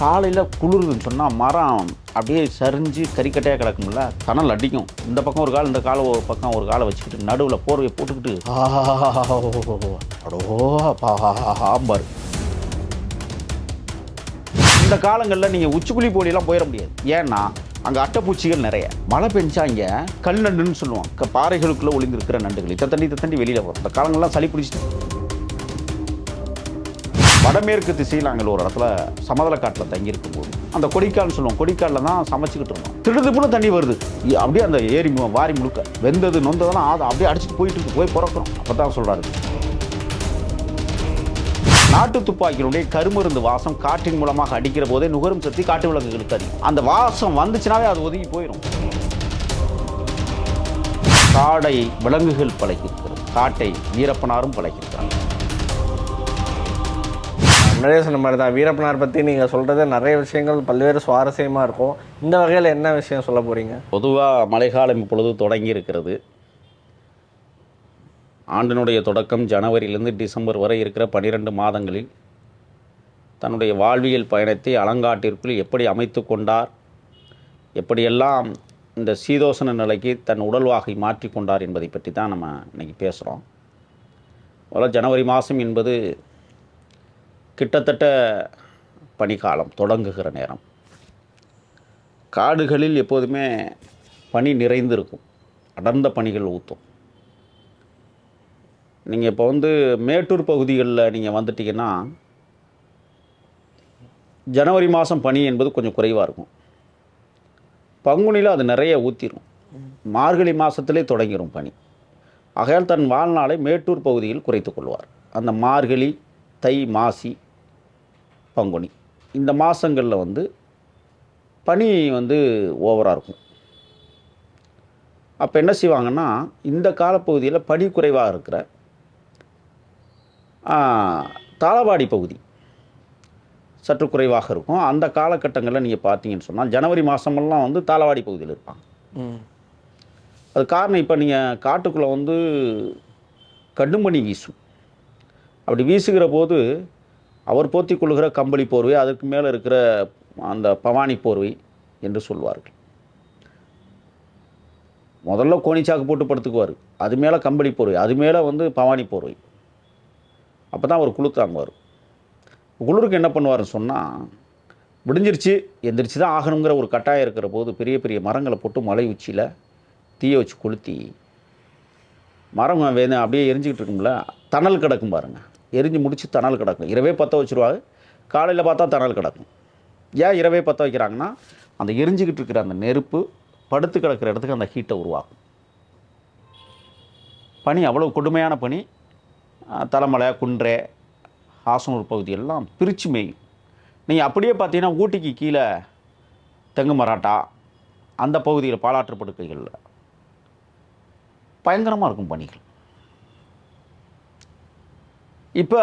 காலையில் குளிருதுன்னு சொன்னால் மரம் அப்படியே சரிஞ்சு கறிக்கட்டையாக கிடக்கும்ல தணல் அடிக்கும். இந்த பக்கம் ஒரு கால் இந்த காலை ஒரு பக்கம் ஒரு காலை வச்சுக்கிட்டு நடுவில் போர்வையை போட்டுக்கிட்டு அடோ இந்த காலங்களில் நீங்கள் உச்சிப்புலி போடியெல்லாம் போயிட முடியாது. ஏன்னா அங்கே அட்டைப்பூச்சிகள் நிறைய. மழை பெஞ்சா இங்கே கல் நண்டுன்னு சொல்லுவாங்க. பாறைகளுக்குள்ளே ஒளிந்திருக்கிற நண்டுகள். இதை தண்டி இதை தண்டி வெளியில் வரும். இந்த காலங்கள்லாம் சளி பிடிச்சிட்டு. வடமேற்கு திசையில் நாங்கள் ஒரு இடத்துல சமதள காட்டில் தங்கியிருக்கும் போது அந்த கொடிக்கால்னு சொல்லுவோம் கொடிக்காலில் தான் சமைச்சிக்கிட்டு இருந்தோம். திடுதுப்புல தண்ணி வருது. அப்படியே அந்த ஏரி வாரி முழுக்க வெந்தது நொந்ததெல்லாம் அதை அப்படியே அடிச்சுட்டு போயிட்டு இருக்கு போய் பிறக்கிறோம். அப்போ தான் சொல்கிறாரு நாட்டு துப்பாக்கியினுடைய கருமருந்து வாசம் காற்றின் மூலமாக அடிக்கிற போதே நுகரும் சக்தி காட்டு விலங்குகளுக்கு அதிகம் அந்த வாசம் வந்துச்சுனாவே அது ஒதுங்கி போயிடும் காடை விலங்குகள் பழகியிருக்கிறது. காட்டை வீரப்பனாரும் பழகியிருக்கிறாங்க முன்னாடியே சொன்ன மாதிரி தான். வீரப்பனார் பற்றி நீங்கள் சொல்கிறது நிறைய விஷயங்கள் பல்வேறு சுவாரஸ்யமாக இருக்கும். இந்த வகையில் என்ன விஷயம் சொல்ல போகிறீங்க பொதுவாக மழைக்காலம் இப்பொழுது தொடங்கி இருக்கிறது. ஆண்டினுடைய தொடக்கம் ஜனவரியிலிருந்து டிசம்பர் வரை இருக்கிற பனிரெண்டு மாதங்களில் தன்னுடைய வாழ்வியல் பயணத்தை அலங்காட்டிற்குள் எப்படி அமைத்து கொண்டார் எப்படியெல்லாம் இந்த சீதோசன நிலைக்கு தன் உடல்வாகை மாற்றி கொண்டார் என்பதை பற்றி தான் நம்ம இன்றைக்கி பேசுகிறோம் அதில் ஜனவரி மாதம் என்பது கிட்டத்தட்ட பனிக்காலம் தொடங்குகிற நேரம். காடுகளில் எப்போதுமே பனி நிறைந்திருக்கும். அடர்ந்த பனிகள் ஊற்றும் நீங்கள் இப்போ வந்து மேட்டூர் பகுதிகளில் நீங்கள் வந்துட்டீங்கன்னா ஜனவரி மாதம் பனி என்பது கொஞ்சம் குறைவாக இருக்கும். பங்குனியில் அது நிறைய ஊற்றிடும் மார்கழி மாதத்திலே தொடங்கிடும் பனி. ஆகையால் தன் வாழ்நாளை மேட்டூர் பகுதியில் குறைத்து கொள்வார். அந்த மார்கழி தை மாசி பங்குனி. இந்த மாதங்களில் வந்து பனி வந்து ஓவராக இருக்கும். அப்போ என்ன செய்வாங்கன்னா இந்த காலப்பகுதியில் பனி குறைவாக இருக்கிற தாளவாடி பகுதி சற்று குறைவாக இருக்கும். அந்த காலகட்டங்களில் நீங்கள் பார்த்தீங்கன்னு சொன்னால் ஜனவரி மாதமெல்லாம் வந்து தாளவாடி பகுதியில் இருப்பாங்க. அது காரணம் இப்போ நீங்கள் காட்டுக்குள்ளே வந்து கடும்பனி வீசும். அப்படி வீசுகிற போது அவர் போத்தி கொள்கிற கம்பளி போர்வை அதற்கு மேலே இருக்கிற அந்த பவானி போர்வை என்று சொல்வார்கள். முதல்ல கோணிச்சாக்கு போட்டு படுத்துக்குவார். அது மேலே கம்பளி போர்வை அது மேலே வந்து பவானி போர்வை. அப்போ தான் அவர் குளிர் தாங்குவார். குளிருக்கு என்ன பண்ணுவாருன்னு சொன்னால் விடிஞ்சிருச்சு எந்திரிச்சு தான் ஆகணுங்கிற ஒரு கட்டாயம் இருக்கிற போது பெரிய பெரிய மரங்களை போட்டு மலை உச்சியில் தீயை வச்சு கொளுத்தி மரம் வேணும் அப்படியே எரிஞ்சிக்கிட்டு இருக்கும்ல தணல் கிடக்கும் பாருங்கள் எரிஞ்சு முடித்து தணல் கிடக்கும். இரவே பற்ற வச்சுருவாங்க காலையில் பார்த்தா தணல் கிடக்கும். ஏன் இரவே பற்ற வைக்கிறாங்கன்னா அந்த எரிஞ்சுக்கிட்டு இருக்கிற அந்த நெருப்பு படுத்து கிடக்கிற இடத்துக்கு அந்த ஹீட்டை உருவாக்கும். பனி அவ்வளோ கொடுமையான பனி. தலைமலை குன்றே ஹாசனூர் பகுதியெல்லாம் பிரித்து மேயும். நீங்கள் அப்படியே பார்த்தீங்கன்னா ஊட்டிக்கு கீழே தெங்கு மராட்டா அந்த பகுதியில் பாலாற்று படுக்கைகளில் பயங்கரமாக இருக்கும் பணிகள் இப்போ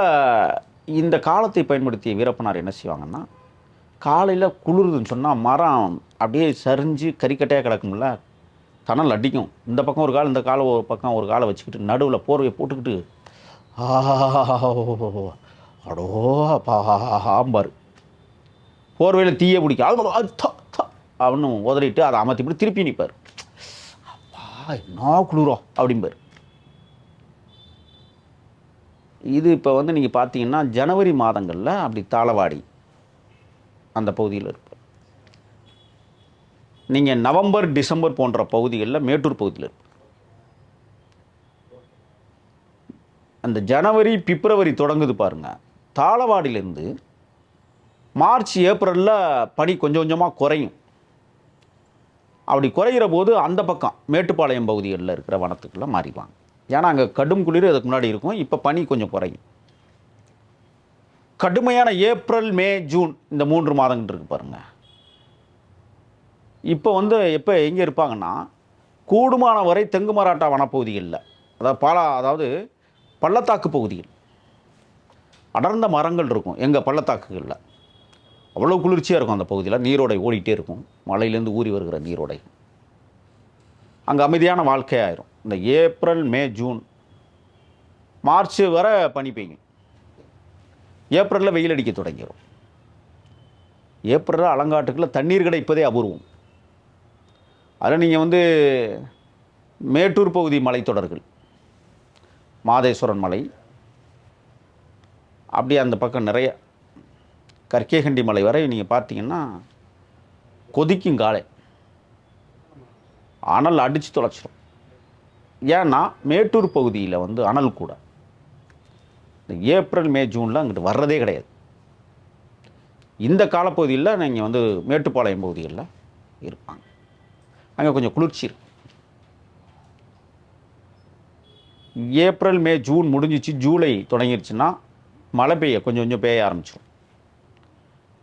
இந்த காலத்தை பயன்படுத்திய வீரப்பனார் என்ன செய்வாங்கன்னா காலையில் குளிருதுன்னு சொன்னால் மரம் அப்படியே சரிஞ்சு கறிக்கட்டையாக கிடக்கும்ல தணல் அடிக்கும். இந்த பக்கம் ஒரு கால் இந்த காலை ஒரு பக்கம் ஒரு காலை வச்சுக்கிட்டு நடுவில் போர்வையை போட்டுக்கிட்டு அடோ பாம்பார் போர்வையில் தீயை பிடிக்கும். அது அப்படின்னு உதறிட்டு அதை அமர்த்தி இப்படி திருப்பி நிற்பார் அப்பா என்ன குளிரோ அப்படிம்பார். இது இப்போ வந்து நீங்கள் பார்த்தீங்கன்னா ஜனவரி மாதங்களில் அப்படி தாளவாடி அந்த பகுதியில் இருப்பார் நீங்கள் நவம்பர் டிசம்பர் போன்ற பகுதிகளில் மேட்டூர் பகுதியில் இருப்பார் அந்த ஜனவரி பிப்ரவரி தொடங்குது பாருங்கள் தாளவாடியிலேருந்து மார்ச் ஏப்ரலில் பனி கொஞ்சம் கொஞ்சமாக குறையும். அப்படி குறையிற போது அந்த பக்கம் மேட்டுப்பாளையம் பகுதிகளில் இருக்கிற வனத்துக்குள்ளே மாறிவாங்க ஏன்னா அங்கே கடும் குளிர் அதுக்கு முன்னாடி இருக்கும். இப்போ பனி கொஞ்சம் குறையும். கடுமையான ஏப்ரல் மே ஜூன் இந்த மூன்று மாதங்கள் இருக்கு பாருங்கள் இப்போ வந்து எப்போ எங்கே இருப்பாங்கன்னா கூடுமான வரை தெங்கு மராட்டா வனப்பகுதிகளில் அதாவது பாலா அதாவது பள்ளத்தாக்கு பகுதிகள். அடர்ந்த மரங்கள் இருக்கும் எங்கள் பள்ளத்தாக்குகளில். அவ்வளோ குளிர்ச்சியாக இருக்கும் அந்த பகுதியில். நீரோடை ஓடிட்டே இருக்கும். மலையிலேருந்து ஊறி வருகிற நீரோடை. அங்கே அமைதியான வாழ்க்கையாயிரும். இந்த ஏப்ரல் மே ஜூன். மார்ச் வரை பனி பெய்யும். ஏப்ரலில் வெயில் அடிக்க தொடங்கிடும் ஏப்ரலில் அலங்காட்டுக்குள்ள தண்ணீர் கிடைப்பதே அபூர்வம். அதில் நீங்கள் வந்து மேட்டூர் பகுதி மலைத்தொடர்கள் மாதேஸ்வரன் மலை. அப்படியே அந்த பக்கம் நிறைய கற்கேகண்டி மலை வரை நீங்கள் பார்த்தீங்கன்னா கொதிக்கும் காலை. அனல் அடித்து தொலைச்சிடும் ஏன்னா மேட்டூர் பகுதியில் வந்து அனல் கூட. இந்த ஏப்ரல் மே ஜூனில் அங்கிட்டு வர்றதே கிடையாது. இந்த காலப்பகுதியில் நீங்கள் வந்து மேட்டுப்பாளையம் பகுதிகளில் இருப்பாங்க. அங்கே கொஞ்சம் குளிர்ச்சி இருக்கும். ஏப்ரல் மே ஜூன் முடிஞ்சிச்சு ஜூலை தொடங்கிருச்சுன்னா மழை பெய்ய கொஞ்சம் கொஞ்சம் பெய்ய ஆரம்பிச்சிடும்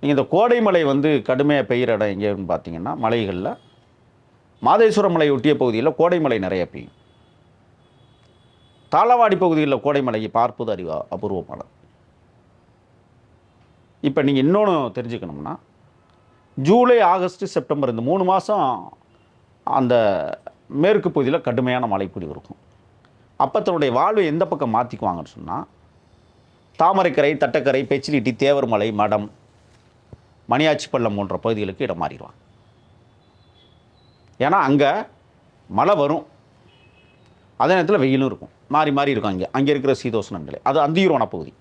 நீங்கள் இந்த கோடை மழை வந்து கடுமையாக பெய்கிற இடம் எங்கேன்னு பார்த்தீங்கன்னா மலைகளில். மாதேஸ்வரம் மலை ஒட்டிய பகுதியில் கோடை மழை நிறைய பெய்யும். தாளவாடி பகுதியில் கோடைமலையை பார்ப்பது அறிவா அபூர்வமானது. இப்போ நீங்கள் இன்னொன்று தெரிஞ்சுக்கணும்னா ஜூலை ஆகஸ்ட் செப்டம்பர் இந்த மூணு மாதம் அந்த மேற்கு பகுதியில் கடுமையான மழைப்பொழிவு இருக்கும். அப்போ தன்னுடைய வாழ்வை எந்த பக்கம் மாற்றிக்குவாங்கன்னு சொன்னால் தாமரைக்கரை தட்டக்கரை பெச்சிலிட்டி தேவர்மலை மடம் மணியாச்சி பள்ளம் போன்ற பகுதிகளுக்கு இடம் மாறிடுவாங்க. ஏன்னா அங்கே மழை வரும். அதே நேரத்தில் வெயிலும் இருக்கும். மாறி மாறி இருக்கும் அங்கே. அங்கே இருக்கிற சீதோஷ்ண நிலை. அது அந்தியூர்வன பகுதி